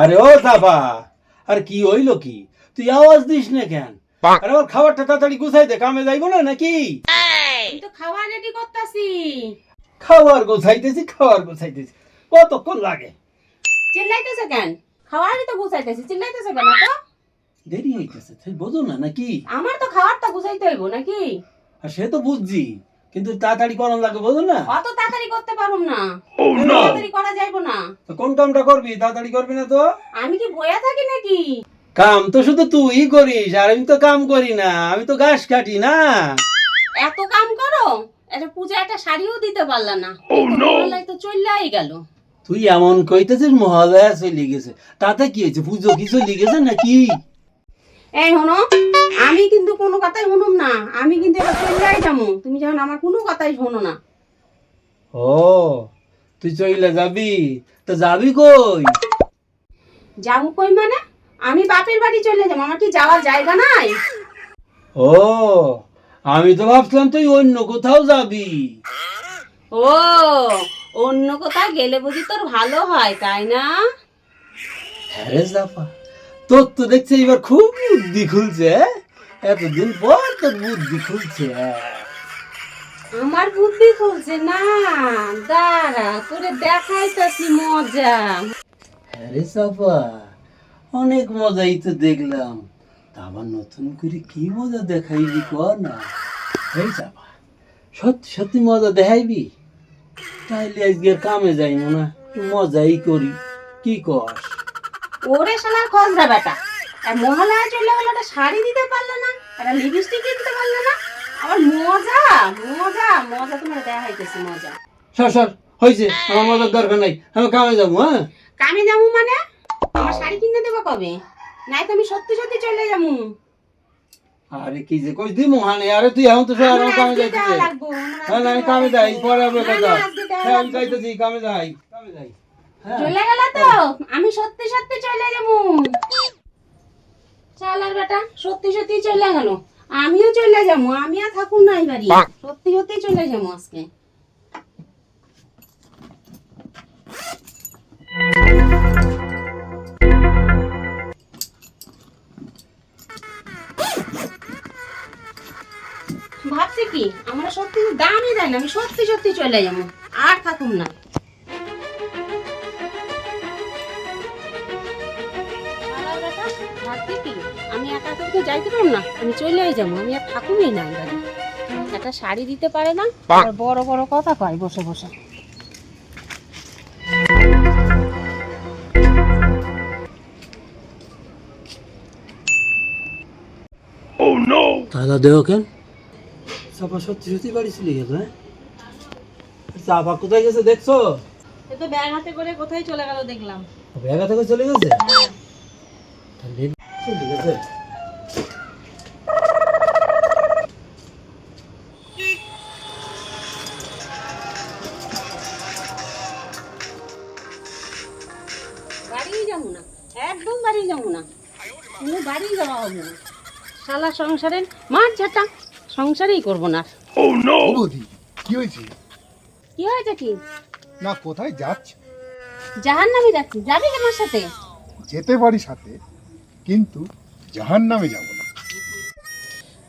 আরে ও দাবা আর কি হইল কি? তুই আওয়াজ দিস না কেন? আরে ওর খাবারটা তাড়াতাড়ি গুছাই দে কামে যাইবো না নাকি? আমি তো খাওয়া রেডি করতেছি। খাবার গোছাইতেছি খাবার গোছাইতেছি। কতক্ষণ লাগে? চিল্লাইতেছে কেন? খাওয়ারই তো গুছাইতেছি চিল্লাইতেছে কেন তো? দেরি হইতেছে তুই বোঝো না নাকি? আমার তো খাওয়ারটা গুছাইতে হইব নাকি? আর সে তো বুঝছি কিন্তু তাড়াতাড়ি করার লাগে বোঝো না। অত তাড়াতাড়ি করতে পারুম না। কেন? কামটা করবি? তাড়াতাড়ি করবি না তো? আমি কি বয়া থাকি নাকি? কাম তো শুধু তুই করিস আর আমি তো কাম করি না। আমি তো ঘাস কাটি না। এত কাম করো একটা পূজা একটা শাড়িও দিতে পারলা না। এই তো চললাই গেল। তুই এমন কইতেছিস মহালয়া চলে গেছে। তাতে কি হয়েছে? পুজো কি চলে গেছে নাকি? এই হনো আমি কিন্তু কোনো কথাই শুনুম না। আমি কিন্তু এবার চললাই যাব। তুমি যখন আমার কোনো কথাই শোনো না। ও তুই চইলে যাবি? তো যাবি কই? যাব কই মানে? আমি বাপের বাড়ি চলে যাব আমার কি যাওয়ার জায়গা নাই? ও আমি তো ভাবছিলাম তুই অন্য কোথাও যাবি। ও অন্য কোথাও গেলে বুঝি তোর ভালো হয় তাই না? হ্যাঁ যাপা তোর তো দেখছি এবার খুব বুদ্ধি খুলছে হ্যাঁ? এতদিন পর তোর বুদ্ধি খুলছে হ্যাঁ। আমার বুদ্ধি চলছে না দাঁড়া তোরে দেখাইতাছি মজা। আরে সাফা অনেক মজাই তো দেখলাম। আবার নতুন করে কি মজা দেখাইবি কর না? এই সাফা সত্যি সত্যি মজা দেখাইবি? তাইলে আজকে কামে যাই না মজাই করি কি কর ওরে শালার খসরা বেটা আর মহালয়া চলে গেল শাড়ি দিতে পারল না একটা লিপস্টিক কিনতে পারল না। আবার মজা মজা মজা তোমার দেখাইতেছি মজা। সর সর হয়েছে আমার মজার দরকার নাই আমি কামে যাব হ্যাঁ? কামে যাব মানে? আমার শাড়ি কিনে দেবো কবে? নাই তো আমি সত্যি সত্যি চলে যাব। আরে কি যে কই দিমু হানে আরে তুই এখন তো সর আমি কামে আজকে যাইতেছি। দেওয়া লাগবো, আমার হ্যাঁ না আমি কামে যাই পরে আবার কথা। না, আজকে দেওয়া হ্যাঁ আমি যাইতেছি কামে যাই কামে যাই হ্যাঁ। চলে গেল তো আমি সত্যি সত্যি চলে যাব। চালার বেটা সত্যি সত্যি চলে গেল। আমিও চলে যাব আমি আর থাকুন না বাড়ি। সত্যি সত্যি চলে যাব আজকে। ভাবছি কি আমরা সত্যি দামই দেয় না আমি সত্যি সত্যি চলে যাব আর থাকুন না বেটা, কি, আমি একা একা তো যাইতে পারব না। আমি চলেই যাব আমি আর থাকুনই না একটা শাড়ি দিতে পারে না? আর বড় বড় কথা কয় বসে বসে। দাদা দেহ কেন? চাপা সত্যি সত্যি বাড়ি চলে গেল হ্যাঁ? চাপা কোথায় গেছে দেখছ? এ তো ব্যাগ হাতে করে কোথায় চলে গেল দেখলাম। ব্যাগা থেকে চলে গেছে? তাহলে চলে গেছে যাব না একদম বাড়ি যাব না। কোনো বাড়ি যাওয়া হবে না। শালা সংসারের মার ঝাঁটা সংসারেই করব না। ও বৌদি কি হয়েছে? কি হয়েছে কি? না কোথায় যাচ্ছ? জাহান নামে যাচ্ছি যাবি আমার সাথে? যেতে পারি সাথে। কিন্তু জাহান নামে যাব না।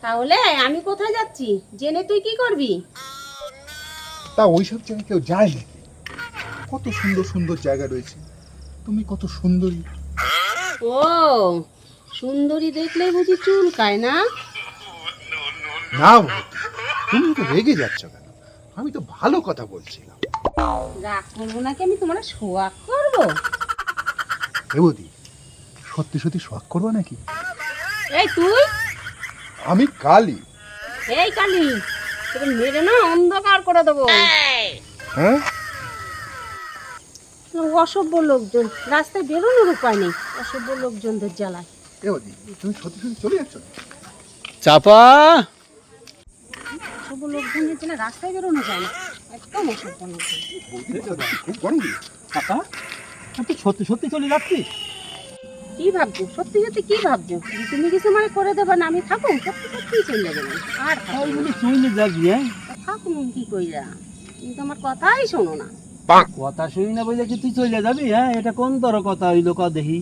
তাহলে আমি কোথায় যাচ্ছি? জেনে তুই কি করবি? তা ওইসব জায়গায় কেউ যায় নাকি? কত সুন্দর সুন্দর জায়গা রয়েছে। তুমি কত সুন্দরী। ও সুন্দরী দেখলে বুঝি চুল চুলকায় না? না তুমি তো রেগে যাচ্ছ কেন? আমি তো ভালো কথা বলছিলাম। রাগ করব নাকি আমি তোমার শোয়াক করব? হে বৌদি সত্যি সত্যি শখ করব নাকি? এই তুই? আমি কালি। এই কালি তোকে মেরে না অন্ধকার করে দেবো। হ্যাঁ? অসভ্য লোকজন রাস্তায় বেরোনোর উপায় নেই অসভ্য লোকজনদের জ্বালায়। এ বৌদি তুমি সত্যি সত্যি চলে যাচ্ছ চাপা। অসভ্য লোকজনের জন্য রাস্তায় বেরোনো যায় না একদম অসভ্য লোকজন। খুব গরম চাপা? তুই সত্যি সত্যি চলে যাচ্ছিস কি ভাবছ সত্যি সত্যি কি ভাবছ যে তুমি কিছু মানে করে দেবে না আমি থাকুন সত্যি সত্যি চলে যাবে। না। আর চলে যাবি হ্যাঁ? থাকুন কি কইরা? তুমি তো আমার কথাই শোনো না। কথা শুনি না বলে কি তুই চলে যাবি হ্যাঁ? এটা কোন তোর কথা হইল ক দেখি।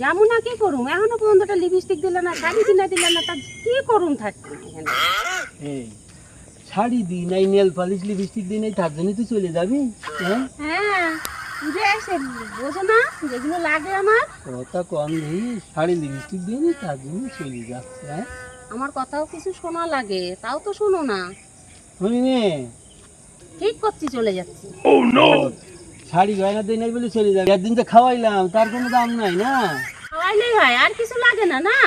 যাব না কি করুম? এখনও পর্যন্ত একটা লিপস্টিক দিলে না শাড়ি কিনা দিলে না তা কি করুম এখানে এই শাড়ি দি নাই নেল পালিশ লিপস্টিক দি নাই তার জন্য তুই চলে যাবি হ্যাঁ? হ্যাঁ। পুজো এসে বোঝো না? যেগুলো লাগে আমার। কথা কম নেই শাড়ি লিপস্টিক দিয়ে নি তার জন্য চলে যাচ্ছে হ্যাঁ? আমার কথাও কিছু শোনা লাগে তাও তো শোনো না। শুনি নে। ঠিক করছি চলে যাচ্ছি। শাড়ি গয়না দিই নাই বলে চলে যাবে। একদিন তো খাওয়াইলাম তার কোনো দাম নাই না? খাওয়াইলেই হয় আর কিছু লাগে না না?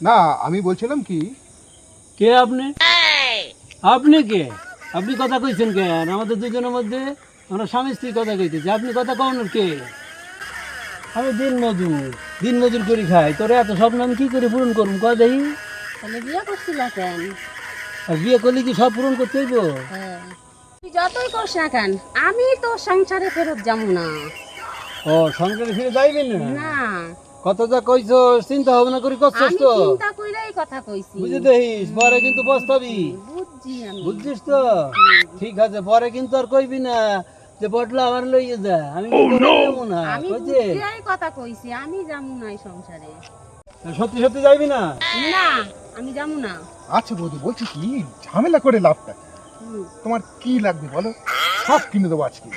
না আমি বলছিলাম কি? কে আপনি? আপনি কে? আপনি কথা কইছেন কেন? আমাদের দুজনের মধ্যে আমরা স্বামী স্ত্রী কথা কইতেছি। আপনি কথা কন কে? আমি দিন মজুর দিন মজুর করে খাই। তোর এত স্বপ্ন আমি কি করে পূরণ করব? কয় দেখি। তাহলে বিয়ে করছিল কেন? আর বিয়ে করলে কি সব পূরণ করতে হইব? হ্যাঁ। তুই যতই করিস না কেন আমি তো সংসারে ফেরত যাব না। ও সংসারে ফিরে যাইবেন না? না। কত যা কইছো চিন্তা ভাবনা করে করছস আমি চিন্তা কইরাই কথা কইছি। বুঝে দেখিস পরে কিন্তু পস্তাবি। বুঝছি আমি। বুঝছিস তো? ঠিক আছে পরে কিন্তু আর কইবি না। যে বটলা আমার লইয়ে যা আমি যাব না? আমি বুঝছিই কথা কইছি আমি যাব না এই সংসারে। সত্যি সত্যি যাইবি না? না আমি যাব না। আচ্ছা বৌদি বলছি কি ঝামেলা করে লাভটা? তোমার কি লাগবে বলো? সব কিনে দেবো আজকে।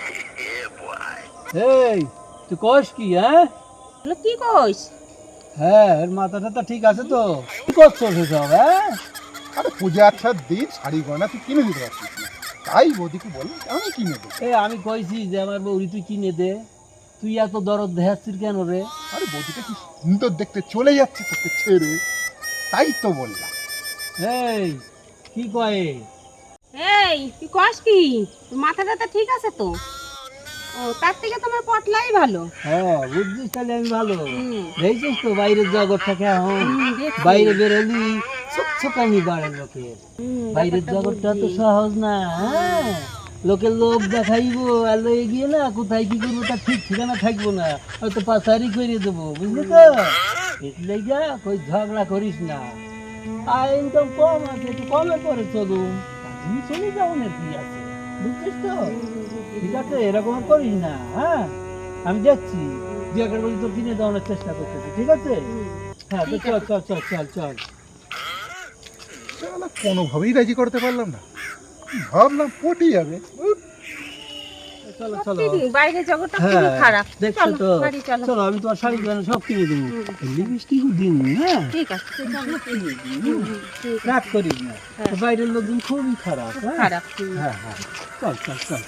এই তুই কস কি হ্যাঁ? বলো, কি কইস হ্যাঁ এর মাথা টাথা ঠিক আছে তো। কি করছ সেসব হ্যাঁ? আরে পূজা আচ্ছা দিন শাড়ি গয়না তুই কিনে দিতে পারছিস। তাই বৌদিকে বল আমি কিনে দেবো। এ আমি কইছি যে আমার বউরি তুই কিনে দে। তুই এত দরদ দেখাচ্ছিস কেন রে? আরে বৌদিটা কি সুন্দর দেখতে চলে যাচ্ছে তোকে ছেড়ে তাই তো বললাম। এই কি কয়? এই তুই কস কি? তোর মাথা টাথা ঠিক আছে তো? ও তার থেকে তোমার পটলাই ভালো। হ্যাঁ বুঝছিস তাহলে আমি ভালো। দেখছিস তো বাইরের জগৎটাকে এখন? বাইরে বেরোলি লোকের। বাইরের জগৎটা তো সহজ না হ্যাঁ? লোকের লোভ দেখাইবো আর লয়ে গিয়ে না কোথায় কি করব তার ঠিক ঠিকানা থাকব না হয়তো পাচারি করে দেবো বুঝলি তো? যা কই ঝগড়া করিস না। আর ইনকাম কম আছে একটু কমে চলুন তুমি চলে যাও না কি আছে? বুঝছিস তো? ঠিক আছে এরকম করিস না হ্যাঁ? আমি যাচ্ছি। দু তোর কিনে দেওয়ানোর চেষ্টা করতেছি ঠিক আছে? হ্যাঁ চল চল চল চল চল। কোনোভাবেই রাজি করতে পারলাম না। ভাবলাম পটি যাবে। চলো চলো। জগৎটা হ্যাঁ খারাপ। দেখছ তো? চলো। চলো আমি তোমার শাড়ি গয়না সব কিনে দেবো। লিপস্টিকও দিন ঠিক আছে চলো। হুম, হুম, ঠিক আছে। রাগ করিস না। বাইরের লোকজন খুবই খারাপ হ্যাঁ? খারাপ। হ্যাঁ হ্যাঁ। চল চল চল।